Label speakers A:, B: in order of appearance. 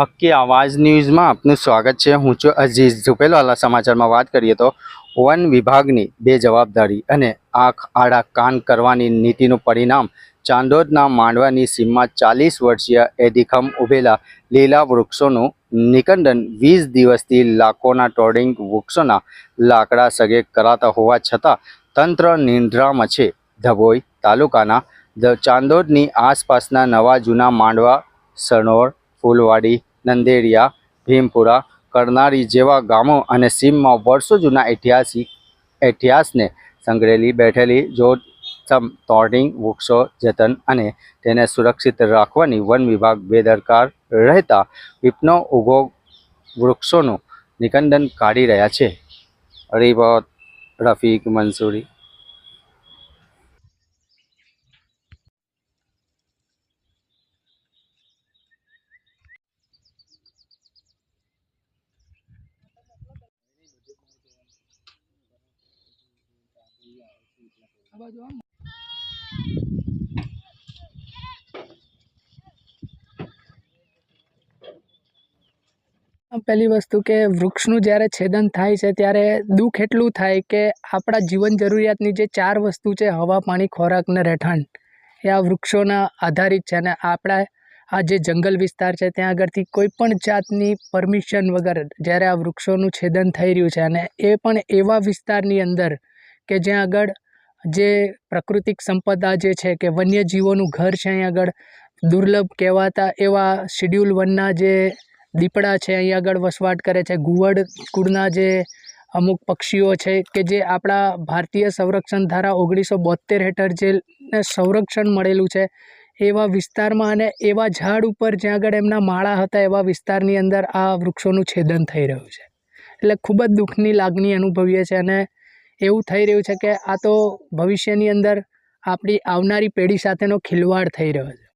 A: હક્કી આવાજ ન્યૂઝમાં આપનું સ્વાગત છે. હું છું અઝીઝ ઝુપેલવાલા. સમાચારમાં વાત કરીએ તો વન વિભાગની બે જવાબદારી અને આંખ આડા કાન કરવાની નીતિનું પરિણામ ચાંદોદના માંડવાની સીમમાં ચાલીસ વર્ષીય એદિખમ ઉભેલા લીલા વૃક્ષોનું નિકંદન વીસ દિવસથી લાખોના ટોડિંગ વૃક્ષોના લાકડા સગે કરાતા હોવા છતાં તંત્ર નિંદ્રામાં છે. ધભોઈ તાલુકાના ચાંદોદની આસપાસના નવા જૂના માંડવા સણોર ફૂલવાડી નંદેડિયા, ભીમપુરા, કરનારી જેવા ગામો અને સીમમાં વર્ષો જૂના ઐતિહાસિક ઇતિહાસને સંગ્રહેલી બેઠેલી જોતસમ તોડિંગ વૃક્ષો, જતન અને તેને સુરક્ષિત રાખવાની વન વિભાગ બેદરકાર રહેતા વિપનો ઉગો વૃક્ષોનું નિકંદન કાઢી રહ્યા છે. રિપોર્ટ રફીક મંસૂરી
B: પહેલી વસ્તુ કે વૃક્ષનું જ્યારે છેદન થાય છે, ત્યારે દુઃખ એટલું થાય કે આપણા જીવન જરૂરિયાતની જે ચાર વસ્તુ છે, હવા, પાણી, ખોરાક ને રહેઠાણ, એ આ વૃક્ષોના આધારિત છે અને આપણા આ જે જંગલ વિસ્તાર છે, ત્યાં આગળથી કોઈ પણ જાતની પરમિશન વગર જ્યારે આ વૃક્ષોનું છેદન થઈ રહ્યું છે અને એ પણ એવા વિસ્તારની અંદર કે જ્યાં આગળ જે પ્રાકૃતિક સંપદા જે છે કે વન્યજીવોનું ઘર છે અહીં આગળ, દુર્લભ કહેવાતા એવા શિડ્યુલ વનના જે દીપડા છે અહીં આગળ વસવાટ કરે છે ઘુવડ કુળના જે અમુક પક્ષીઓ છે કે જે આપણા ભારતીય સંરક્ષણ ધારા ઓગણીસો બોતેર હેઠળ જે સંરક્ષણ મળેલું છે, એવા વિસ્તારમાં અને એવા ઝાડ ઉપર જ્યાં આગળ એમના માળા હતા એવા વિસ્તારની અંદર આ વૃક્ષોનું છેદન થઈ રહ્યું છે. એટલે ખૂબ જ દુઃખની લાગણી અનુભવીએ છીએ અને એવું થઈ રહ્યું છે કે આ તો ભવિષ્યની અંદર આપણી આવનારી પેઢી સાથેનો ખિલવાડ થઈ રહ્યો છે.